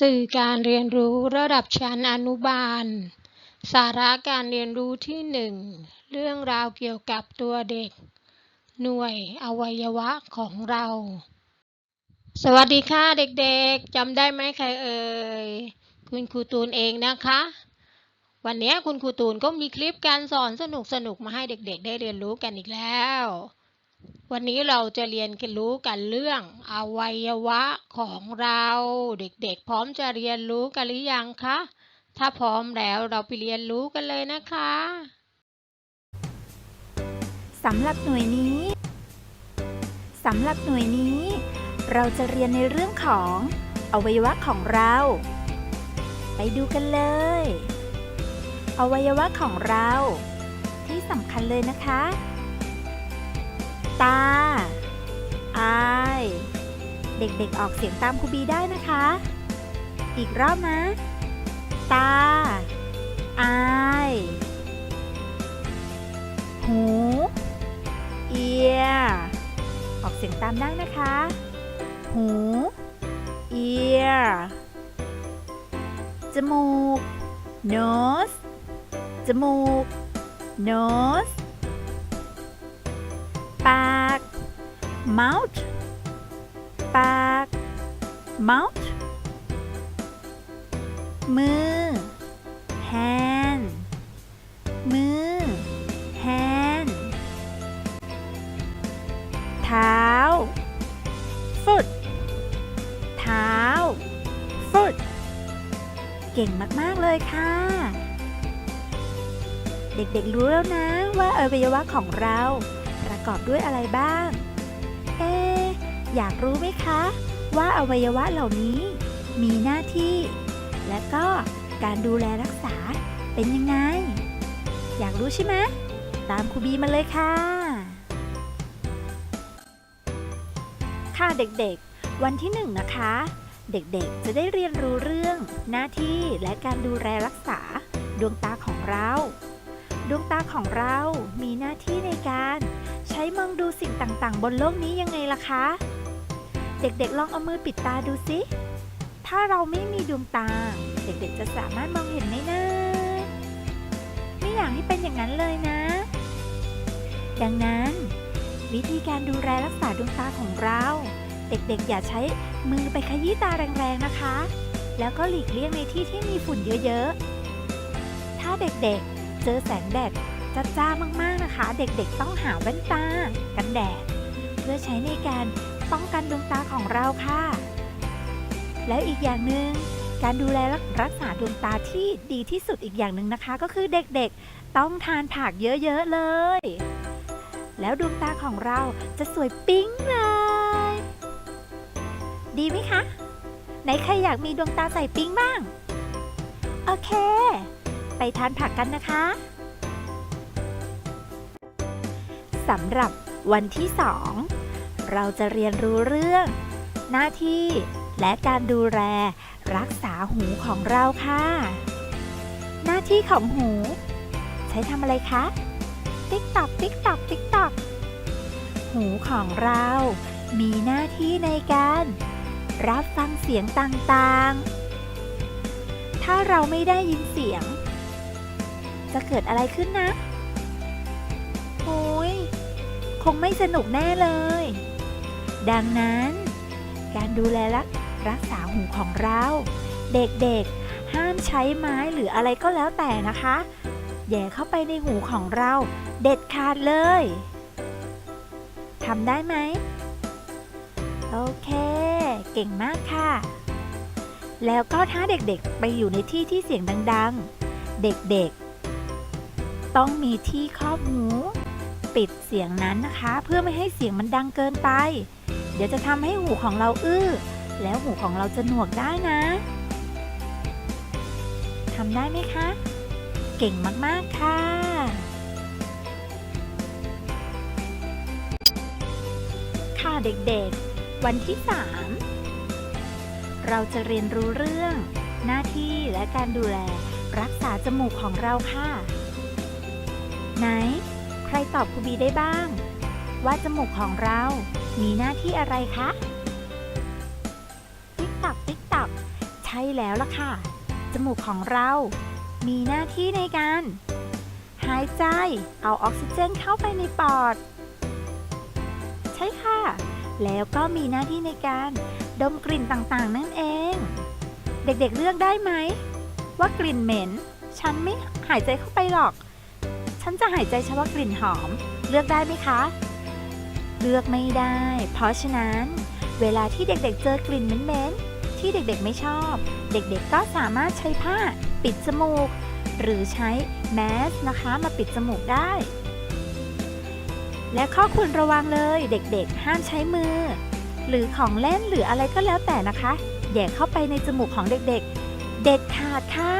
สื่อการเรียนรู้ระดับชั้นอนุบาล สาระการเรียนรู้ที่หนึ่งเรื่องราวเกี่ยวกับตัวเด็ก หน่วยอวัยวะของเรา สวัสดีค่ะเด็กๆจำได้ไหมใครเอ่ย คุณครูตูนเองนะคะ วันนี้คุณครูตูนก็มีคลิปการสอนสนุกๆมาให้เด็กๆ ได้เรียนรู้กันอีกแล้ว วันนี้เราจะเรียนกันรู้กันเรื่องอวัยวะของเราเด็กๆ พร้อมจะเรียนรู้กันหรือยังคะ ถ้าพร้อมแล้วเราไปเรียนรู้กันเลยนะคะสำหรับหน่วยนี้สำหรับหน่วยนี้ เราจะเรียนในเรื่องของอวัยวะของเรา ไปดูกันเลย อวัยวะของเรา ที่สำคัญเลยนะคะ ตาอายเด็กๆออกเสียงตามครูบีได้นะคะ อีกรอบนะตาอายหูเอียออกเสียงตามได้นะคะ หูเอียจมูก nose จมูก nose mouth ปาก mouth มือ hand มือ hand เท้า foot เท้า foot เก่งมาก ๆ เลยค่ะ เด็ก ๆ รู้แล้วนะว่าอวัยวะของเราประกอบด้วยอะไรบ้าง อยากรู้ไหมคะ ว่าอวัยวะเหล่านี้ มีหน้าที่ และก็การดูแลรักษาเป็นยังไง อยากรู้ใช่ไหมตามครูบีมาเลยค่ะ ค่ะเด็กๆ วันที่หนึ่งนะคะ เด็กๆจะได้เรียนรู้เรื่อง หน้าที่และการดูแลรักษา ดวงตาของเรา ดวงตาของเรามีหน้าที่ในการ ใช้มองดูสิ่งต่างๆ บนโลกนี้ยังไงล่ะคะ เด็กๆลองเอามือปิดตาดูสิ ถ้าเราไม่มีดวงตา เด็กๆจะสามารถมองเห็นไหมนะ ไม่อยากให้เป็นอย่างนั้นเลยนะ ดังนั้น วิธีการดูแลรักษาดวงตาของเรา เด็กๆ อย่าใช้มือไปขยี้ตาแรงๆนะคะ แล้วก็หลีกเลี่ยงในที่ที่มีฝุ่นเยอะๆ ถ้าเด็กๆ เจอแสงแดดจ้าๆมากๆนะคะ เด็กๆ ต้องหาแว่นตากันแดด เพื่อใช้ในการ ป้องกันดวงตาของเราค่ะ แล้วอีกอย่างหนึ่งการดูแลรักษาดวงตาที่ดีที่สุดอีกอย่างหนึ่งนะคะ ก็คือเด็กๆต้องทานผักเยอะๆเลย แล้วดวงตาของเราจะสวยปิ๊งเลย ดีไหมคะ ไหนใครอยากมีดวงตาใสปิ๊งบ้าง โอเค ไปทานผักกันนะคะสำหรับวันที่สอง เราจะเรียนรู้เรื่อง หน้าที่และการดูแลรักษาหูของเราค่ะ หน้าที่ของหู ใช้ทำอะไรคะ ติ๊กตอกติ๊กตอกติ๊กตอกหูของเรา มีหน้าที่ในการ รับฟังเสียงต่างๆ ถ้าเราไม่ได้ยินเสียง จะเกิดอะไรขึ้นนะโอ้ยคงไม่สนุกแน่เลย ดังนั้น การดูแลรักรักษาหูของเรา เด็กๆ ห้ามใช้ไม้หรืออะไรก็แล้วแต่นะคะ แย่เข้าไปในหูของเรา เด็ดขาดเลยทำได้ไหม โอเค เก่งมากค่ะ แล้วก็ถ้าเด็กๆ ไปอยู่ในที่ที่เสียงดัง ๆ เด็กๆ ต้องมีที่ครอบหู ปิดเสียงนั้นนะคะ เพื่อไม่ให้เสียงมันดังเกินไป เดี๋ยวจะทำให้หูของเราอื้อ แล้วหูของเราจะหนวกได้นะทำได้ไหมคะ เก่งมาก ๆ ค่ะ ค่ะเด็กๆ วันที่ 3 เราจะเรียนรู้เรื่อง หน้าที่และการดูแลรักษาจมูกของเราค่ะ ไหน รตอบครูบีได้บ้าง ว่าจมูกของเรา มีหน้าที่อะไรคะ ติ๊กตักติ๊กตัก ใช่แล้วล่ะค่ะ จมูกของเรา มีหน้าที่ในการ หายใจ เอาออกซิเจนเข้าไปในปอด ใช่ค่ะ แล้วก็มีหน้าที่ในการ ดมกลิ่นต่างๆ นั่นเอง เด็กๆเลือกได้ไหม ว่ากลิ่นเหม็น ฉันไม่หายใจเข้าไปหรอก ฉันจะหายใจเฉพาะกลิ่นหอม เลือกได้ไหมคะ เลือกไม่ได้ เพราะฉะนั้น เวลาที่เด็กๆเจอกลิ่นเหม็นๆที่เด็กๆไม่ชอบ เด็กๆก็สามารถใช้ผ้าปิดจมูก หรือใช้แมสนะคะมาปิดจมูกได้ และข้อควรระวังเลยเด็กๆ ห้ามใช้มือ หรือของเล่นหรืออะไรก็แล้วแต่นะคะแย่เข้าไปในจมูกของเด็กๆ เด็ดขาดค่ะ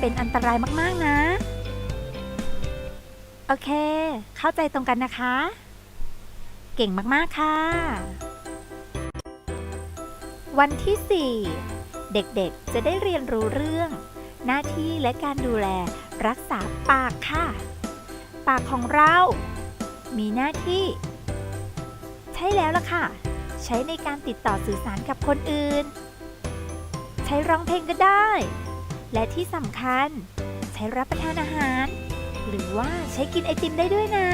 เป็นอันตรายมากๆนะ โอเค เข้าใจตรงกันนะคะ เก่งมากๆค่ะ วันที่ 4 เด็กๆ จะได้เรียนรู้เรื่อง หน้าที่และการดูแลรักษาปากค่ะ ปากของเรา มีหน้าที่ ใช่แล้วล่ะค่ะ ใช้ในการติดต่อสื่อสารกับคนอื่น ใช้ร้องเพลงก็ได้ และที่สำคัญ ใช้รับประทานอาหาร หรือว่าใช้กินไอติมได้ด้วยนะ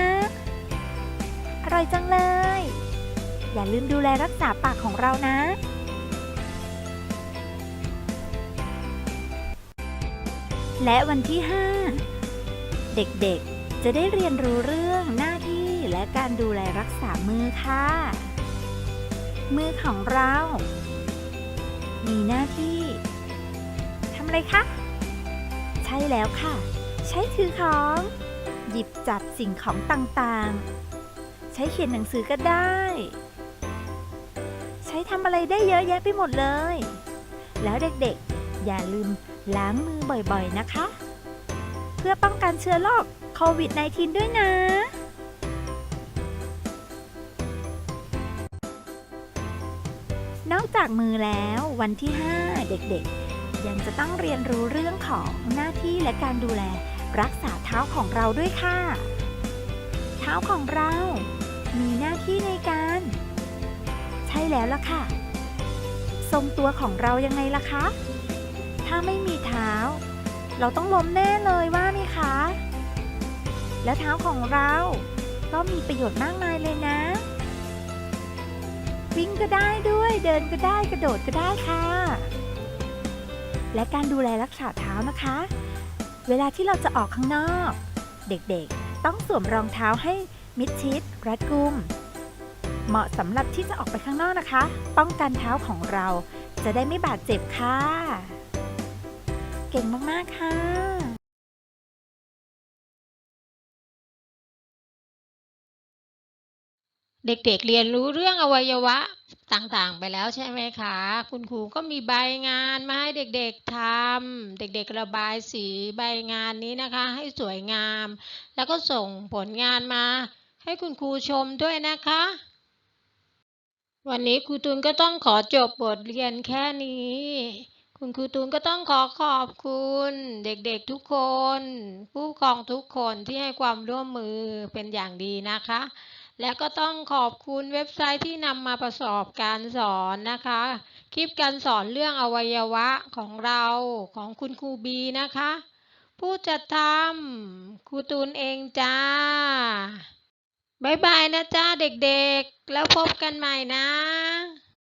อร่อยจังเลย อย่าลืมดูแลรักษาปากของเรานะและวันที่ 5 เด็กๆ จะได้เรียนรู้เรื่องหน้าที่และการดูแลรักษามือค่ะ มือของเรา มีหน้าที่ อะไรคะ ใช่แล้วค่ะ ใช้ถือของ หยิบจับสิ่งของต่างๆ ใช้เขียนหนังสือก็ได้ ใช้ทำอะไรได้เยอะแยะไปหมดเลย แล้วเด็กๆ อย่าลืมล้างมือบ่อยๆนะคะ เพื่อป้องกันเชื้อโรคโควิด -19 ด้วยนะนอกจากมือแล้ววันที่ 5 เด็กๆ ยังจะต้องเรียนรู้เรื่องของหน้าที่และการดูแล รักษาเท้าของเราด้วยค่ะ เท้าของเรา มีหน้าที่ในการ ใช่แล้วล่ะค่ะ ทรงตัวของเรายังไงล่ะคะ ถ้าไม่มีเท้า เราต้องล้มแน่เลยว่าไหมคะ แล้วเท้าของเราก็มีประโยชน์มากมายเลยนะ วิ่งก็ได้ด้วย เดินก็ได้กระโดดก็ได้ค่ะ และการดูแลรักษาเท้านะคะ เวลาที่เราจะออกข้างนอก เด็กๆ ต้องสวมรองเท้าให้มิดชิด รัดกุม เหมาะสำหรับที่จะออกไปข้างนอกนะคะ ป้องกันเท้าของเราจะได้ไม่บาดเจ็บค่ะ เก่งมากๆค่ะ เด็กๆเรียนรู้เรื่องอวัยวะต่างๆ ไปแล้วใช่ไหมคะ คุณครูก็มีใบงานมาให้เด็กๆทำเด็กๆระบายสีใบงานนี้นะคะ ให้สวยงาม แล้วก็ส่งผลงานมา ให้คุณครูชมด้วยนะคะ วันนี้ครูตูนก็ต้องขอจบบทเรียนแค่นี้ คุณครูตูนก็ต้องขอขอบคุณ เด็กๆทุกคน ผู้ปกครองทุกคนที่ให้ความร่วมมือเป็นอย่างดีนะคะ แล้วก็ต้องขอบคุณเว็บไซต์ที่นำมาประกอบการสอนนะคะ คลิปการสอนเรื่องอวัยวะของเราของคุณครูบีนะคะ ผู้จัดทำครูตูนเองจ้าบายบายนะจ้าเด็กๆ แล้วพบกันใหม่นะ